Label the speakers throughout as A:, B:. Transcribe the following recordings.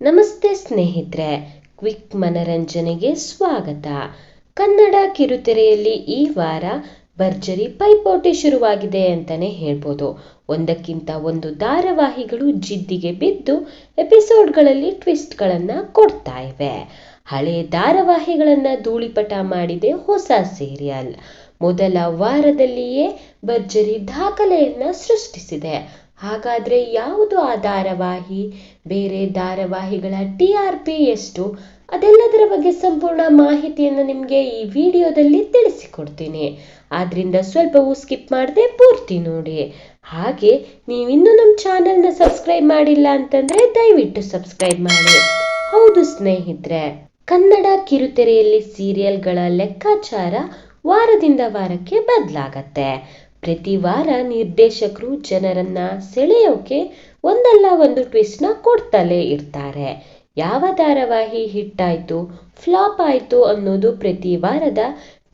A: ನಮಸ್ತೆ ಸ್ನೇಹಿತರೆ, ಕ್ವಿಕ್ ಮನರಂಜನೆಗೆ ಸ್ವಾಗತ. ಕನ್ನಡ ಕಿರುತೆರೆಯಲ್ಲಿ ಈ ವಾರ ಭರ್ಜರಿ ಪೈಪೋಟಿ ಶುರುವಾಗಿದೆ ಅಂತಾನೆ ಹೇಳ್ಬೋದು. ಒಂದಕ್ಕಿಂತ ಒಂದು ಧಾರಾವಾಹಿಗಳು ಜಿದ್ದಿಗೆ ಬಿದ್ದು ಎಪಿಸೋಡ್ಗಳಲ್ಲಿ ಟ್ವಿಸ್ಟ್ಗಳನ್ನು ಕೊಡ್ತಾ ಇವೆ. ಹಳೆ ಧಾರಾವಾಹಿಗಳನ್ನು ಧೂಳಿಪಟ ಮಾಡಿದೆ ಹೊಸ ಸೀರಿಯಲ್. ಮೊದಲ ವಾರದಲ್ಲಿಯೇ ಭರ್ಜರಿ ದಾಖಲೆಯನ್ನು ಸೃಷ್ಟಿಸಿದೆ. ಹಾಗಾದ್ರೆ ಯಾವುದು ಆ ಧಾರಾವಾಹಿ? ಬೇರೆ ಧಾರಾವಾಹಿಗಳ ಟಿ ಆರ್ ಪಿ ಎಷ್ಟು? ಅದೆಲ್ಲದರ ಬಗ್ಗೆ ಸಂಪೂರ್ಣ ಮಾಹಿತಿಯನ್ನು ನಿಮಗೆ ಈ ವಿಡಿಯೋದಲ್ಲಿ ತಿಳಿಸಿಕೊಡ್ತೀನಿ. ಆದ್ರಿಂದ ಸ್ವಲ್ಪವೂ ಸ್ಕಿಪ್ ಮಾಡದೆ ಪೂರ್ತಿ ನೋಡಿ. ಹಾಗೆ ನೀವಿನ್ನೂ ನಮ್ಮ ಚಾನೆಲ್ನ ಸಬ್ಸ್ಕ್ರೈಬ್ ಮಾಡಿಲ್ಲ ಅಂತಂದ್ರೆ ದಯವಿಟ್ಟು ಸಬ್ಸ್ಕ್ರೈಬ್ ಮಾಡಿ. ಹೌದು ಸ್ನೇಹಿತರೆ, ಕನ್ನಡ ಕಿರುತೆರೆಯಲ್ಲಿ ಸೀರಿಯಲ್ಗಳ ಲೆಕ್ಕಾಚಾರ ವಾರದಿಂದ ವಾರಕ್ಕೆ ಬದಲಾಗತ್ತೆ. ಪ್ರತಿ ವಾರ ನಿರ್ದೇಶಕರು ಜನರನ್ನ ಸೆಳೆಯೋಕೆ ಒಂದಲ್ಲ ಒಂದು ಟ್ವಿಸ್ಟ್ನ ಕೊಡ್ತಲೇ ಇರ್ತಾರೆ. ಯಾವ ಧಾರಾವಾಹಿ ಹಿಟ್ ಆಯ್ತು ಫ್ಲಾಪ್ ಆಯ್ತು ಅನ್ನೋದು ಪ್ರತಿ ವಾರದ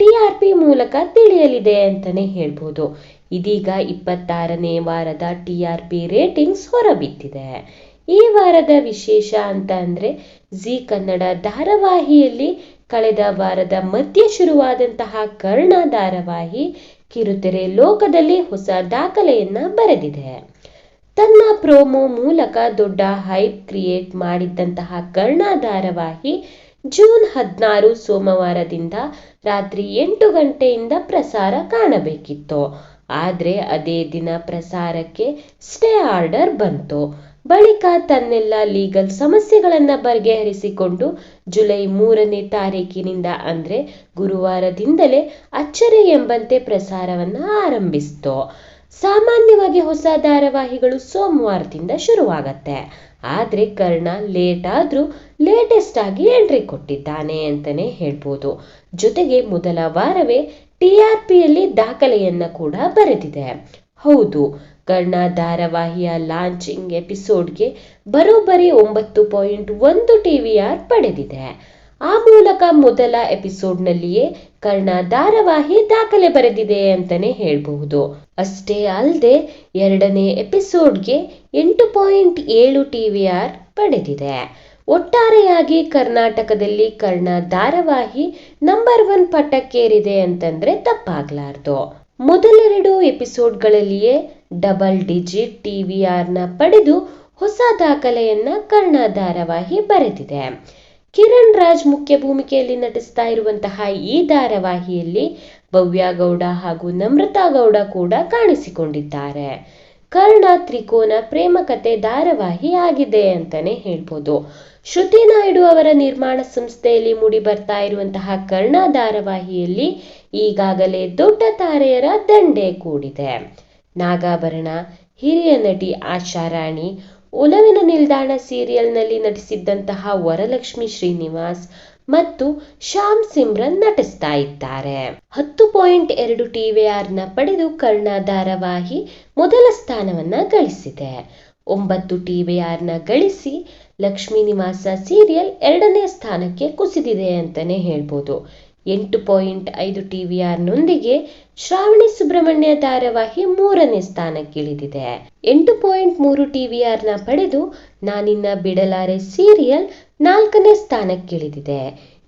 A: ಟಿ ಆರ್ ಪಿ ಮೂಲಕ ತಿಳಿಯಲಿದೆ ಅಂತಾನೆ ಹೇಳ್ಬೋದು. ಇದೀಗ ಇಪ್ಪತ್ತಾರನೇ ವಾರದ ಟಿ ಆರ್ ಪಿ ರೇಟಿಂಗ್ಸ್ ಹೊರಬಿದ್ದಿದೆ. ಈ ವಾರದ ವಿಶೇಷ ಅಂತ ಅಂದ್ರೆ ಜಿ ಕನ್ನಡ ಧಾರಾವಾಹಿಯಲ್ಲಿ ಕಳೆದ ವಾರದ ಮಧ್ಯೆ ಶುರುವಾದಂತಹ ಕರ್ಣ ಧಾರಾವಾಹಿ ಕಿರುತೆರೆ ಲೋಕದಲ್ಲಿ ಹೊಸ ದಾಖಲೆಯನ್ನ ಬರೆದಿದೆ. ತನ್ನ ಪ್ರೋಮೋ ಮೂಲಕ ದೊಡ್ಡ ಹೈಪ್ ಕ್ರಿಯೇಟ್ ಮಾಡಿದ್ದಂತಹ ಕರ್ಣ ಧಾರಾವಾಹಿ ಜೂನ್ ಹದಿನಾರು ಸೋಮವಾರದಿಂದ ರಾತ್ರಿ ಎಂಟು ಗಂಟೆಯಿಂದ ಪ್ರಸಾರ ಕಾಣಬೇಕಿತ್ತು. ಆದರೆ ಅದೇ ದಿನ ಪ್ರಸಾರಕ್ಕೆ ಸ್ಟೇ ಆರ್ಡರ್ ಬಂತು. ಬಳಿಕ ತನ್ನೆಲ್ಲ ಲೀಗಲ್ ಸಮಸ್ಯೆಗಳನ್ನ ಬಗೆಹರಿಸಿಕೊಂಡು ಜುಲೈ ಮೂರನೇ ತಾರೀಕಿನಿಂದ ಅಂದ್ರೆ ಗುರುವಾರದಿಂದಲೇ ಅಚ್ಚರಿ ಎಂಬಂತೆ ಪ್ರಸಾರವನ್ನ ಆರಂಭಿಸ್ತು. ಸಾಮಾನ್ಯವಾಗಿ ಹೊಸ ಧಾರಾವಾಹಿಗಳು ಸೋಮವಾರದಿಂದ ಶುರುವಾಗತ್ತೆ. ಆದ್ರೆ ಕರ್ಣ ಲೇಟ್ ಆದ್ರೂ ಲೇಟೆಸ್ಟ್ ಆಗಿ ಎಂಟ್ರಿ ಕೊಟ್ಟಿದ್ದಾನೆ ಅಂತಾನೆ ಹೇಳ್ಬೋದು. ಜೊತೆಗೆ ಮೊದಲ ವಾರವೇ ಟಿ ಆರ್ ಪಿಯಲ್ಲಿ ದಾಖಲೆಯನ್ನ ಕೂಡ ಬರೆದಿದೆ. ಹೌದು ಕರ್ಣ ಧಾರಾವಾಹಿಯ ಲಾಂಚಿಂಗ್ ಎಪಿಸೋಡ್ಗೆ ಬರೋಬ್ಬರಿ ಒಂಬತ್ತು ಪಾಯಿಂಟ್ ಒಂದು ಟಿ ವಿ ಆರ್ ಪಡೆದಿದೆ. ಆ ಮೂಲಕ ಮೊದಲ ಎಪಿಸೋಡ್ನಲ್ಲಿಯೇ ಕರ್ಣ ಧಾರಾವಾಹಿ ದಾಖಲೆ ಬರೆದಿದೆ ಅಂತಾನೆ ಹೇಳಬಹುದು. ಅಷ್ಟೇ ಅಲ್ಲದೆ ಎರಡನೇ ಎಪಿಸೋಡ್ಗೆ ಎಂಟು ಪಾಯಿಂಟ್ ಏಳು ಟಿವಿಆರ್ ಪಡೆದಿದೆ. ಒಟ್ಟಾರೆಯಾಗಿ ಕರ್ನಾಟಕದಲ್ಲಿ ಕರ್ಣ ಧಾರಾವಾಹಿ ನಂಬರ್ ಒನ್ ಪಟ್ಟಕ್ಕೇರಿದೆ ಅಂತಂದ್ರೆ ತಪ್ಪಾಗ್ಲಾರ್ದು. ಮೊದಲೆರಡು ಎಪಿಸೋಡ್ಗಳಲ್ಲಿಯೇ ಡಬಲ್ ಡಿಜಿಟ್ ಟಿವಿಆರ್ನ ಪಡೆದು ಹೊಸ ದಾಖಲೆಯನ್ನ ಕರ್ಣ ಧಾರಾವಾಹಿ ಬರೆದಿದೆ. ಕಿರಣ್ ರಾಜ್ ಮುಖ್ಯ ಭೂಮಿಕೆಯಲ್ಲಿ ನಟಿಸ್ತಾ ಇರುವಂತಹ ಈ ಧಾರಾವಾಹಿಯಲ್ಲಿ ಭವ್ಯ ಗೌಡ ಹಾಗೂ ನಮ್ರತಾ ಗೌಡ ಕೂಡ ಕಾಣಿಸಿಕೊಂಡಿದ್ದಾರೆ. ಕರ್ಣ ತ್ರಿಕೋನ ಪ್ರೇಮ ಕಥೆ ಧಾರಾವಾಹಿ ಆಗಿದೆ ಅಂತಾನೆ ಹೇಳ್ಬೋದು. ಶ್ರುತಿ ನಾಯ್ಡು ಅವರ ನಿರ್ಮಾಣ ಸಂಸ್ಥೆಯಲ್ಲಿ ಮೂಡಿ ಬರ್ತಾ ಇರುವಂತಹ ಕರ್ಣ ಧಾರಾವಾಹಿಯಲ್ಲಿ ಈಗಾಗಲೇ ದೊಡ್ಡ ತಾರೆಯರ ದಂಡೆ ಕೂಡಿದೆ. ನಾಗಾಭರಣ, ಹಿರಿಯ ನಟಿ ಆಶಾರಾಣಿ ಒಲವಿನ ನಿಲ್ದಾಣ ಸೀರಿಯಲ್ನಲ್ಲಿ ನಟಿಸಿದ್ದಂತಹ ವರಲಕ್ಷ್ಮಿ ಶ್ರೀನಿವಾಸ್ ಮತ್ತು ಶ್ಯಾಮ್ ಸಿಮ್ರನ್ ನಟಿಸ್ತಾ ಇದ್ದಾರೆ. ಹತ್ತು ಪಾಯಿಂಟ್ ಎರಡು ಟಿವಿಆರ್ನ ಪಡೆದು ಕರ್ಣ ಧಾರಾವಾಹಿ ಮೊದಲ ಸ್ಥಾನವನ್ನ ಗಳಿಸಿದೆ. ಒಂಬತ್ತು ನ ಗಳಿಸಿ ಲಕ್ಷ್ಮೀ ನಿವಾಸ ಸೀರಿಯಲ್ ಎರಡನೇ ಸ್ಥಾನಕ್ಕೆ ಕುಸಿದಿದೆ ಅಂತಾನೆ ಹೇಳ್ಬೋದು. ಎಂಟು ಪಾಯಿಂಟ್ ಐದು ಟಿವಿಆರ್ನೊಂದಿಗೆ ಶ್ರಾವಣಿ ಸುಬ್ರಹ್ಮಣ್ಯ ಧಾರಾವಾಹಿ ಮೂರನೇ ಸ್ಥಾನಕ್ಕಿಳಿದಿದೆ. ಎಂಟು ಪಾಯಿಂಟ್ ಮೂರು ಟಿವಿಆರ್ನ ಪಡೆದು ನಾನಿನ್ನ ಬಿಡಲಾರೆ ಸೀರಿಯಲ್ ನಾಲ್ಕನೇ ಸ್ಥಾನಕ್ಕಿಳಿದಿದೆ.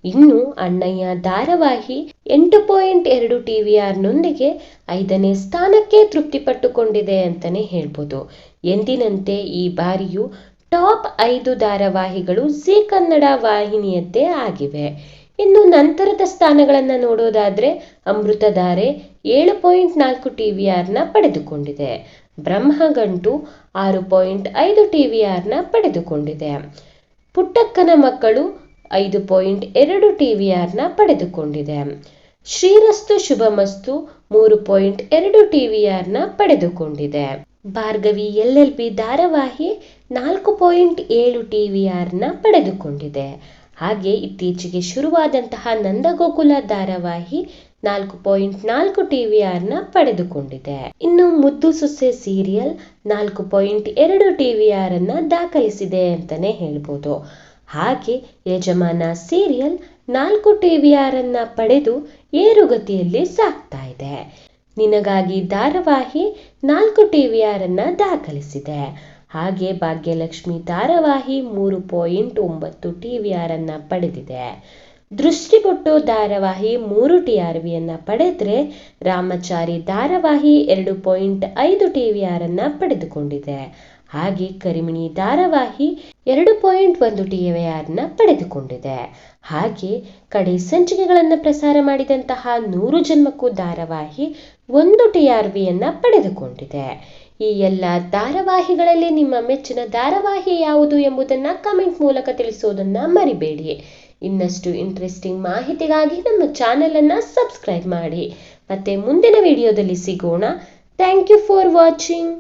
A: ಇನ್ನು ಅಣ್ಣಯ್ಯ ಧಾರಾವಾಹಿ ಎಂಟು ಪಾಯಿಂಟ್ ಎರಡು ಟಿವಿಆರ್ನೊಂದಿಗೆ ಐದನೇ ಸ್ಥಾನಕ್ಕೆ ತೃಪ್ತಿಪಟ್ಟುಕೊಂಡಿದೆ ಅಂತಾನೆ ಹೇಳ್ಬೋದು. ಎಂದಿನಂತೆ ಈ ಬಾರಿಯೂ ಟಾಪ್ ಐದು ಧಾರಾವಾಹಿಗಳು ಜೀ ಕನ್ನಡ ವಾಹಿನಿಯದ್ದೇ ಆಗಿವೆ. ಇನ್ನು ನಂತರದ ಸ್ಥಾನಗಳನ್ನು ನೋಡೋದಾದ್ರೆ ಅಮೃತಧಾರೆ ಏಳು ಪಾಯಿಂಟ್ ನಾಲ್ಕು ಟಿವಿಆರ್ನ ಪಡೆದುಕೊಂಡಿದೆ. ಬ್ರಹ್ಮಗಂಟು ಆರು ಪಾಯಿಂಟ್ ಐದು ಟಿವಿಆರ್ನ ಪಡೆದುಕೊಂಡಿದೆ. ಪುಟ್ಟಕ್ಕನ ಮಕ್ಕಳು ಐದು ಪಾಯಿಂಟ್ ಎರಡು ಟಿವಿಆರ್ನ ಪಡೆದುಕೊಂಡಿದೆ. ಶ್ರೀರಸ್ತು ಶುಭಮಸ್ತು ಮೂರು ಪಾಯಿಂಟ್ ಎರಡು ಟಿವಿಆರ್ನ ಪಡೆದುಕೊಂಡಿದೆ. ಭಾರ್ಗವಿ ಎಲ್ ಎಲ್ ಪಿ ಧಾರಾವಾಹಿ ನಾಲ್ಕು ಪಾಯಿಂಟ್ ಏಳು ಟಿವಿಆರ್ನ ಪಡೆದುಕೊಂಡಿದೆ. ಹಾಗೆ ಇತ್ತೀಚೆಗೆ ಶುರುವಾದಂತಹ ನಂದಗೋಕುಲ ಧಾರಾವಾಹಿ ನಾಲ್ಕು ಪಾಯಿಂಟ್ ನಾಲ್ಕು ಟಿವಿಆರ್ನ ಪಡೆದುಕೊಂಡಿದೆ. ಇನ್ನು ಮುದ್ದು ಸೊಸೆ ಸೀರಿಯಲ್ ನಾಲ್ಕು ಪಾಯಿಂಟ್ ಎರಡು ಟಿವಿಆರ್ ಅನ್ನ ದಾಖಲಿಸಿದೆ ಅಂತಾನೆ ಹೇಳ್ಬೋದು. ಹಾಗೆ ಯಜಮಾನ ಸೀರಿಯಲ್ ನಾಲ್ಕು ಟಿವಿಆರ್ ಅನ್ನ ಪಡೆದು ಏರುಗತಿಯಲ್ಲಿ ಸಾಗ್ತಾ ಇದೆ. ನಿನಗಾಗಿ ಧಾರಾವಾಹಿ ನಾಲ್ಕು ಟಿವಿಆರ್ ಅನ್ನ ದಾಖಲಿಸಿದೆ. ಹಾಗೆ ಭಾಗ್ಯಲಕ್ಷ್ಮಿ ಧಾರಾವಾಹಿ ಮೂರು ಪಾಯಿಂಟ್ ಒಂಬತ್ತು ಟಿ ವಿ ಆರನ್ನು ಪಡೆದಿದೆ. ದೃಷ್ಟಿಪಟ್ಟು ಧಾರಾವಾಹಿ ಮೂರು ಟಿ ಆರ್ ವಿಯನ್ನು ಪಡೆದರೆ ರಾಮಚಾರಿ ಧಾರಾವಾಹಿ ಎರಡು ಪಾಯಿಂಟ್ ಐದು ಟಿ ವಿ ಆರನ್ನು ಪಡೆದುಕೊಂಡಿದೆ. ಹಾಗೆ ಕರಿಮಿಣಿ ಧಾರಾವಾಹಿ ಎರಡು ಪಾಯಿಂಟ್ ಒಂದು ಟಿ ವಿ ಆರ್ನ ಪಡೆದುಕೊಂಡಿದೆ. ಹಾಗೆ ಕಡೆ ಸಂಚಿಕೆಗಳನ್ನು ಪ್ರಸಾರ ಮಾಡಿದಂತಹ ನೂರು ಜನ್ಮಕ್ಕೂ ಧಾರಾವಾಹಿ ಒಂದು ಟಿ ಆರ್ ವಿಯನ್ನು ಪಡೆದುಕೊಂಡಿದೆ. ಈ ಎಲ್ಲ ಧಾರಾವಾಹಿಗಳಲ್ಲಿ ನಿಮ್ಮ ಮೆಚ್ಚಿನ ಧಾರಾವಾಹಿ ಯಾವುದು ಎಂಬುದನ್ನು ಕಮೆಂಟ್ ಮೂಲಕ ತಿಳಿಸೋದನ್ನು ಮರಿಬೇಡಿ. ಇನ್ನಷ್ಟು ಇಂಟ್ರೆಸ್ಟಿಂಗ್ ಮಾಹಿತಿಗಾಗಿ ನಮ್ಮ ಚಾನಲನ್ನು ಸಬ್ಸ್ಕ್ರೈಬ್ ಮಾಡಿ. ಮತ್ತೆ ಮುಂದಿನ ವಿಡಿಯೋದಲ್ಲಿ ಸಿಗೋಣ. Thank you for watching